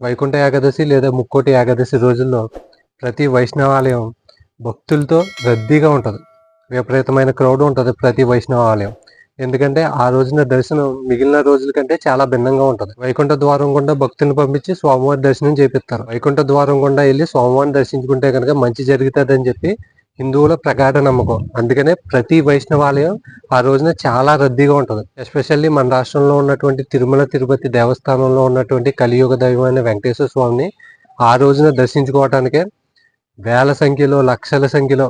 వైకుంఠ ఏకాదశి లేదా ముక్కోటి ఏకాదశి రోజుల్లో ప్రతి వైష్ణవాలయం భక్తులతో రద్దీగా ఉంటుంది. విపరీతమైన క్రౌడ్ ఉంటుంది ప్రతి వైష్ణవాలయం. ఎందుకంటే ఆ రోజున దర్శనం మిగిలిన రోజుల కంటే చాలా భిన్నంగా ఉంటుంది. వైకుంఠ ద్వారం గుండా భక్తులను పంపించి స్వామివారి దర్శనం చేపిస్తారు. వైకుంఠ ద్వారం గుండా వెళ్ళి స్వామివారిని దర్శించుకుంటే కనుక మంచి జరుగుతుంది అని చెప్పి హిందువుల ప్రగాఢ నమ్మకం. అందుకనే ప్రతి వైష్ణవాలయం ఆ రోజున చాలా రద్దీగా ఉంటుంది. ఎస్పెషల్లీ మన రాష్ట్రంలో ఉన్నటువంటి తిరుమల తిరుపతి దేవస్థానంలో ఉన్నటువంటి కలియుగ దైవమైన వెంకటేశ్వర స్వామిని ఆ రోజున దర్శించుకోవటానికే వేల సంఖ్యలో లక్షల సంఖ్యలో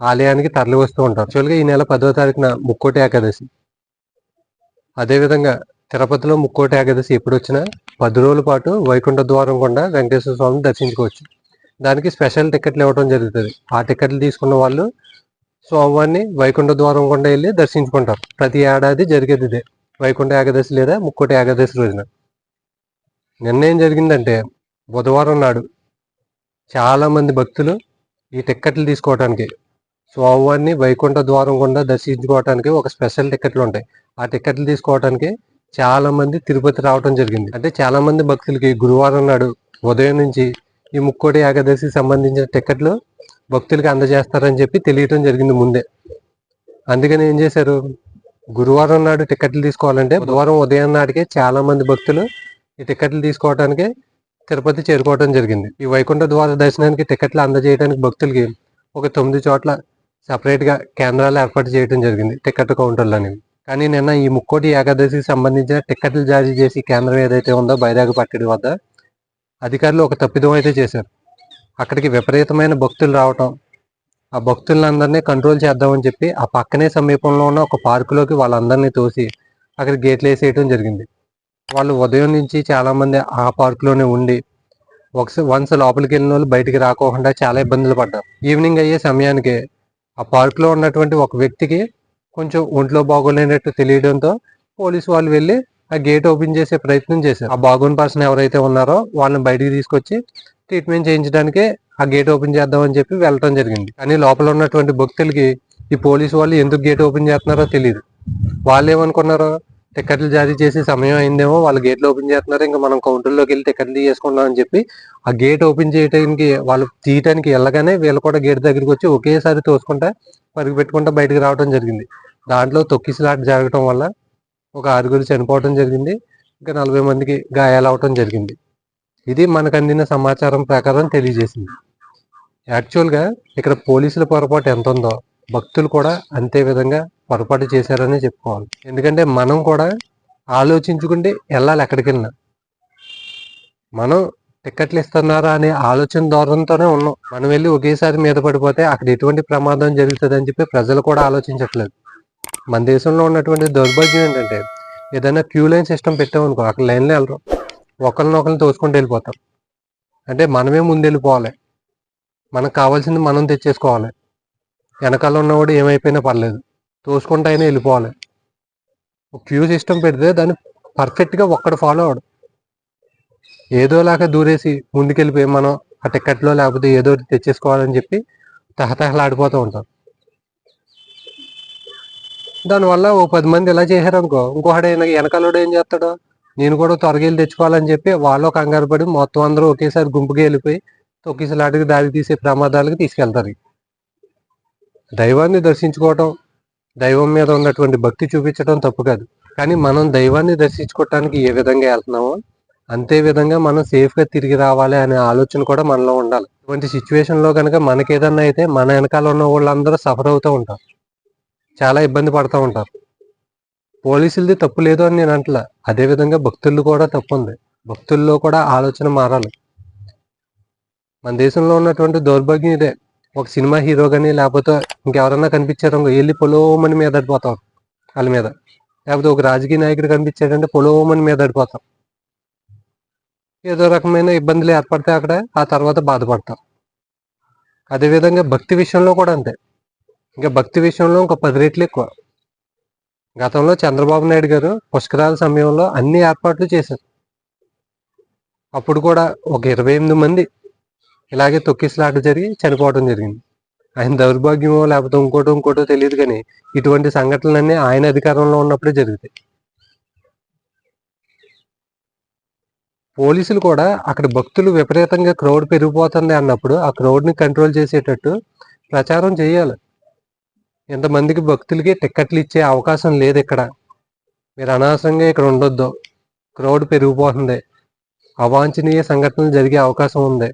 ఆలయానికి తరలి వస్తూ ఉంటారు. యాక్చువల్గా ఈ నెల పదో తారీఖున ముక్కోటి ఏకాదశి. అదేవిధంగా తిరుపతిలో ముక్కోటి ఏకాదశి ఎప్పుడు వచ్చినా పది రోజుల పాటు వైకుంఠ ద్వారం గుండా వెంకటేశ్వర స్వామిని దర్శించుకోవచ్చు. దానికి స్పెషల్ టికెట్లు ఇవ్వడం జరుగుతుంది. ఆ టికెట్లు తీసుకున్న వాళ్ళు స్వామివారిని వైకుంఠ ద్వారం గుండా వెళ్ళి దర్శించుకుంటారు. ప్రతి ఏడాది జరిగేది ఇదే. వైకుంఠ ఏకాదశి లేదా ముక్కోటి ఏకాదశి రోజున. నిన్న ఏం జరిగిందంటే బుధవారం నాడు చాలామంది భక్తులు ఈ టిక్కెట్లు తీసుకోవడానికి స్వామివారిని వైకుంఠ ద్వారం గుండా దర్శించుకోవడానికి ఒక స్పెషల్ టికెట్లు ఉంటాయి. ఆ టిక్కెట్లు తీసుకోవడానికి చాలా మంది తిరుపతి రావడం జరిగింది. అంటే చాలా మంది భక్తులకి గురువారం నాడు ఉదయం నుంచి ఈ ముక్కోటి ఏకాదశికి సంబంధించిన టికెట్లు భక్తులకి అందజేస్తారని చెప్పి తెలియటం జరిగింది ముందే. అందుకని ఏం చేశారు? గురువారం నాడు టికెట్లు తీసుకోవాలంటే బుధవారం ఉదయం నాటికే చాలా మంది భక్తులు ఈ టికెట్లు తీసుకోవడానికి తిరుపతి చేరుకోవడం జరిగింది. ఈ వైకుంఠ ద్వార దర్శనానికి టికెట్లు అందజేయడానికి భక్తులకి ఒక తొమ్మిది చోట్ల సపరేట్గా కేంద్రాలు ఏర్పాటు చేయడం జరిగింది టికెట్ కౌంటర్లు అనేవి. కానీ నిన్న ఈ ముక్కోటి ఏకాదశికి సంబంధించిన టికెట్లు జారీ చేసి కేంద్రం ఏదైతే ఉందో బైరాగ పట్టడి వద్ద అధికారులు ఒక తప్పిదం అయితే చేశారు. అక్కడికి విపరీతమైన భక్తులు రావటం ఆ భక్తులందరినీ కంట్రోల్ చేద్దామని చెప్పి ఆ పక్కనే సమీపంలో ఉన్న ఒక పార్కులోకి వాళ్ళందరినీ తోసి అక్కడ గేట్లు వేసేయటం జరిగింది. వాళ్ళు ఉదయం నుంచి చాలామంది ఆ పార్కులోనే ఉండి ఒకసారి వన్స్ లోపలికి వెళ్ళిన వాళ్ళు బయటికి రాకోకుండా చాలా ఇబ్బందులు పడ్డారు. ఈవినింగ్ అయ్యే సమయానికి ఆ పార్కులో ఉన్నటువంటి ఒక వ్యక్తికి కొంచెం ఒంట్లో బాగోలేనట్టు తెలియడంతో పోలీసు వాళ్ళు వెళ్ళి ఆ గేట్ ఓపెన్ చేసే ప్రయత్నం చేశారు ఆ బాగోని పర్సన్ ఎవరైతే ఉన్నారో వాళ్ళని బయటికి తీసుకొచ్చి ట్రీట్మెంట్ చేయించడానికి ఆ గేట్ ఓపెన్ చేద్దామని చెప్పి వెళ్ళటం జరిగింది. కానీ లోపల ఉన్నటువంటి భక్తులకి ఈ పోలీసు వాళ్ళు ఎందుకు గేట్ ఓపెన్ చేస్తున్నారో తెలియదు వాళ్ళు ఏమనుకున్నారో టికెట్లు జారీ చేసి సమయం అయిందేమో వాళ్ళు గేట్లు ఓపెన్ చేస్తున్నారు ఇంకా మనం కౌంటర్లోకి వెళ్ళి టికెట్లు తీసుకుందాం అని చెప్పి ఆ గేట్ ఓపెన్ చేయడానికి వాళ్ళు తీయటానికి వెళ్ళగానే వీళ్ళు కూడా గేట్ దగ్గరికి వచ్చి ఒకేసారి తోసుకుంటా పరుగు పెట్టుకుంటా బయటకు రావడం జరిగింది. దాంట్లో తొక్కిసలాట జరగటం వల్ల ఒక ఆరుగురు చనిపోవటం జరిగింది. ఇంకా నలభై మందికి గాయాలవటం జరిగింది. ఇది మనకు అందిన సమాచారం ప్రకారం తెలియజేసింది. యాక్చువల్గా ఇక్కడ పోలీసుల పొరపాటు ఎంత ఉందో భక్తులు కూడా అంతే విధంగా పొరపాటు చేశారని చెప్పుకోవాలి. ఎందుకంటే మనం కూడా ఆలోచించుకుంటే వెళ్ళాలి ఎక్కడికి వెళ్ళినా మనం టిక్కెట్లు ఇస్తున్నారా అనే ఆలోచన దూరంతోనే ఉన్నాం. మనం వెళ్ళి ఒకేసారి మీద పడిపోతే అక్కడ ఎటువంటి ప్రమాదం జరుగుతుంది అని చెప్పి ప్రజలు కూడా ఆలోచించట్లేదు. మన దేశంలో ఉన్నటువంటి దౌర్భాగ్యం ఏంటంటే ఏదైనా క్యూ లైన్ సిస్టమ్ పెట్టామనుకో అక్కడ లైన్లో వెళ్ళరు. ఒకరినొకరిని తోసుకుంటూ వెళ్ళిపోతాం. అంటే మనమే ముందు వెళ్ళిపోవాలి మనకు కావాల్సింది మనం తెచ్చేసుకోవాలి. వెనకాల ఉన్నవాడు ఏమైపోయినా పర్లేదు. తోసుకుంటూ అయినా వెళ్ళిపోవాలి. క్యూ సిస్టమ్ పెడితే దాన్ని పర్ఫెక్ట్గా ఒక్కడు ఫాలో అవడు ఏదోలాగా దూరేసి ముందుకెళ్ళిపోయి మనం ఆ టికెట్లో లేకపోతే ఏదో తెచ్చేసుకోవాలని చెప్పి తహతహలాడిపోతూ ఉంటాం. దానివల్ల ఓ పది మంది ఇలా చేశారు అనుకో ఇంకొకడు వెనకాలడు ఏం చేస్తాడు? నేను కూడా త్వరగా వెళ్ళి తెచ్చుకోవాలని చెప్పి వాళ్ళు కంగారు పడి మొత్తం అందరూ ఒకేసారి గుంపుకి వెళ్ళిపోయి తొక్కిసలాటికి దారి తీసే ప్రమాదాలకు తీసుకెళ్తారు. దైవాన్ని దర్శించుకోవటం దైవం మీద ఉన్నటువంటి భక్తి చూపించడం తప్పు కాదు. కానీ మనం దైవాన్ని దర్శించుకోవటానికి ఏ విధంగా వెళ్తున్నామో అంతే విధంగా మనం సేఫ్గా తిరిగి రావాలి అనే ఆలోచన కూడా మనలో ఉండాలి. ఇటువంటి సిచ్యువేషన్లో కనుక మనకేదన్నా అయితే మన వెనకాల ఉన్న వాళ్ళందరూ సఫర్ అవుతూ ఉంటారు. చాలా ఇబ్బంది పడుతూ ఉంటారు. పోలీసులది తప్పు లేదు అని నేను అంటలా. అదే విధంగా భక్తుల్లో కూడా తప్పు ఉంది. భక్తుల్లో కూడా ఆలోచన మారాలి. మన దేశంలో ఉన్నటువంటి దౌర్భాగ్యం ఇదే. ఒక సినిమా హీరో కానీ లేకపోతే ఇంకెవరన్నా కనిపించారు వెళ్ళి పొలోమని మీద అడిపోతాం వాళ్ళ మీద. లేకపోతే ఒక రాజకీయ నాయకుడు కనిపించాడంటే పొలోమని మీద అడిపోతాం ఏదో రకమైన ఇబ్బందులు ఏర్పడతాయి అక్కడ ఆ తర్వాత బాధపడతాం. అదేవిధంగా భక్తి విషయంలో కూడా అంతే. ఇంకా భక్తి విషయంలో ఇంకో పది రెట్లు ఎక్కువ. గతంలో చంద్రబాబు నాయుడు గారు పుష్కరాల సమయంలో అన్ని ఏర్పాట్లు చేశారు. అప్పుడు కూడా ఒక ఇరవై ఎనిమిది మంది ఇలాగే తొక్కిసలాట జరిగి చనిపోవడం జరిగింది. ఆయన దౌర్భాగ్యమో లేకపోతే ఇంకోటో ఇంకోటో తెలియదు కానీ ఇటువంటి సంఘటనలన్నీ ఆయన అధికారంలో ఉన్నప్పుడే జరుగుతాయి. పోలీసులు కూడా అక్కడ భక్తులు విపరీతంగా క్రౌడ్ పెరిగిపోతుంది అన్నప్పుడు ఆ క్రౌడ్ని కంట్రోల్ చేసేటట్టు ప్రచారం చేయాలి. ఇంతమందికి భక్తులకి టిక్కెట్లు ఇచ్చే అవకాశం లేదు ఇక్కడ. మీరు అనవసరంగా ఇక్కడ ఉండొద్దు. క్రౌడ్ పెరిగిపోతుంది. అవాంఛనీయ సంఘటనలు జరిగే అవకాశం ఉంది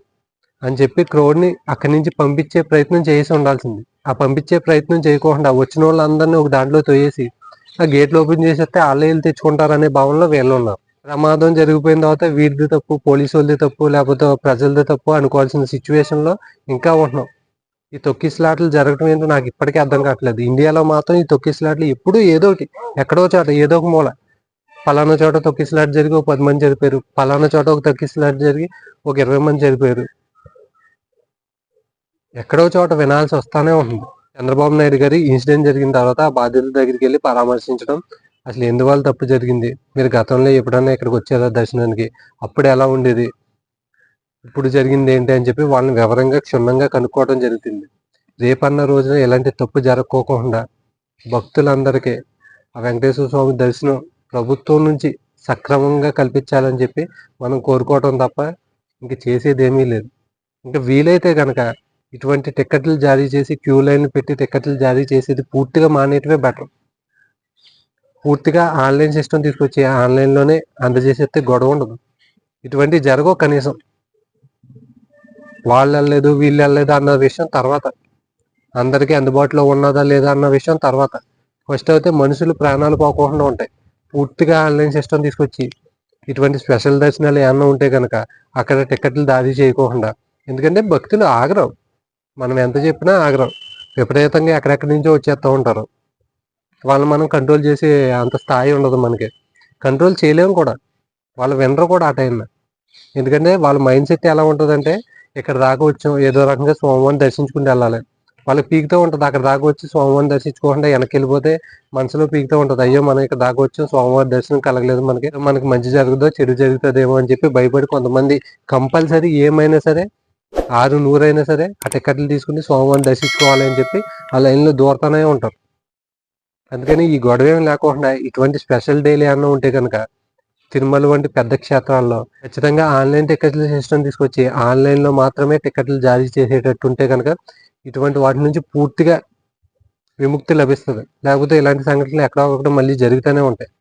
అని చెప్పి క్రౌడ్ని అక్కడి నుంచి పంపించే ప్రయత్నం చేసి ఉండాల్సింది. ఆ పంపించే ప్రయత్నం చేయకుండా వచ్చిన వాళ్ళందరినీ ఒక దాంట్లో తోయేసి ఆ గేట్లు ఓపెన్ చేసేస్తే వాళ్ళే తెచ్చుకుంటారనే భావనలో వీళ్ళు ఉన్నారు. ప్రమాదం జరిగిపోయిన తర్వాత వీరిది తప్పు పోలీసు వాళ్ళది తప్పు లేకపోతే ప్రజలది తప్పు అనుకోవాల్సిన సిచ్యువేషన్లో ఇంకా ఉంటున్నాం. ఈ తొక్కిసలాట్లు జరగడం ఏంటో నాకు ఇప్పటికీ అర్థం కావట్లేదు. ఇండియాలో మాత్రం ఈ తొక్కిసలాట్లు ఎప్పుడూ ఏదో ఒకటి ఎక్కడో చోట ఏదో ఒక మూల. పలానా చోట తొక్కిసలాట్ జరిగి ఒక పది మంది చనిపోయారు. పలానా చోట ఒక తొక్కిసలాట్ జరిగి ఒక ఇరవై మంది చనిపోయారు. ఎక్కడో చోట వినాల్సి వస్తానే ఉంటుంది చంద్రబాబు నాయుడు గారి ఇన్సిడెంట్ జరిగిన తర్వాత ఆ బాధితుల దగ్గరికి వెళ్ళి పరామర్శించడం అసలు ఎందువల్ల తప్పు జరిగింది? మీరు గతంలో ఎప్పుడన్నా ఇక్కడికి వచ్చారా దర్శనానికి? అప్పుడు ఎలా ఉండేది? ఇప్పుడు జరిగింది ఏంటి అని చెప్పి వాళ్ళని వివరంగా క్షుణ్ణంగా కనుక్కోవడం జరుగుతుంది. రేపన్న రోజున ఎలాంటి తప్పు జరగకోకుండా భక్తులందరికీ ఆ వెంకటేశ్వర స్వామి దర్శనం ప్రభుత్వం నుంచి సక్రమంగా కల్పించాలని చెప్పి మనం కోరుకోవటం తప్ప ఇంక చేసేది ఏమీ లేదు. ఇంకా వీలైతే కనుక ఇటువంటి టికెట్లు జారీ చేసి క్యూ లైన్ పెట్టి టికెట్లు జారీ చేసేది పూర్తిగా మానేయటమే బెటర్. పూర్తిగా ఆన్లైన్ సిస్టమ్ తీసుకొచ్చి ఆన్లైన్లోనే అందజేసేస్తే గొడవ ఉండదు. ఇటువంటి జరగవు కనీసం. వాళ్ళు వెళ్ళలేదు వీళ్ళు వెళ్ళలేదు అన్న విషయం తర్వాత. అందరికీ అందుబాటులో ఉన్నదా లేదా అన్న విషయం తర్వాత. ఫస్ట్ అయితే మనుషులు ప్రాణాలు పోకుండా ఉంటాయి. పూర్తిగా ఆన్లైన్ సిస్టమ్ తీసుకొచ్చి ఇటువంటి స్పెషల్ దర్శనాలు ఏమన్నా ఉంటే కనుక అక్కడ టికెట్లు దారి చేయకోకుండా ఎందుకంటే భక్తులు ఆగరం. మనం ఎంత చెప్పినా ఆగరం. విపరీతంగా ఎక్కడెక్కడి నుంచో వచ్చేస్తూ ఉంటారు. వాళ్ళు మనం కంట్రోల్ చేసే అంత స్థాయి ఉండదు మనకి. కంట్రోల్ చేయలేము కూడా. వాళ్ళు వినరు కూడా ఆ టైంలో. ఎందుకంటే వాళ్ళ మైండ్ సెట్ ఎలా ఉంటుందంటే ఇక్కడ దాకా వచ్చాం. ఏదో రకంగా స్వామివారిని దర్శించుకుంటూ వెళ్ళాలి. వాళ్ళకి పీకుతూ ఉంటుంది. అక్కడ దాకా వచ్చి స్వామివారిని దర్శించుకోకుండా వెనక్కి వెళ్ళిపోతే మనసులో పీకుతూ ఉంటుంది. అయ్యో మనం ఇక్కడ దాకా వచ్చాం. స్వామివారి దర్శనం కలగలేదు మనకి. మనకి మంచి జరుగుతుందో చెడు జరుగుతుందేమో అని చెప్పి భయపడి కొంతమంది కంపల్సరీ ఏమైనా సరే ఆరు నూరైనా సరే ఆ టికెట్లు తీసుకుని స్వామివారిని దర్శించుకోవాలి అని చెప్పి ఆ లైన్లో దూరతానే ఉంటారు. అందుకని ఈ గొడవ ఏమి లేకుండా ఇటువంటి స్పెషల్ డేలు ఏమన్నా ఉంటే కనుక తిరుమల వంటి పెద్ద క్షేత్రాల్లో ఖచ్చితంగా ఆన్లైన్ టికెట్ల సిస్టమ్ తీసుకొచ్చి ఆన్లైన్లో మాత్రమే టికెట్లు జారీ చేసేటట్టు ఉంటే కనుక ఇటువంటి వాటి నుంచి పూర్తిగా విముక్తి లభిస్తుంది. లేకపోతే ఇలాంటి సంఘటనలు ఎక్కడో ఒకటి మళ్ళీ జరుగుతూనే ఉంటాయి.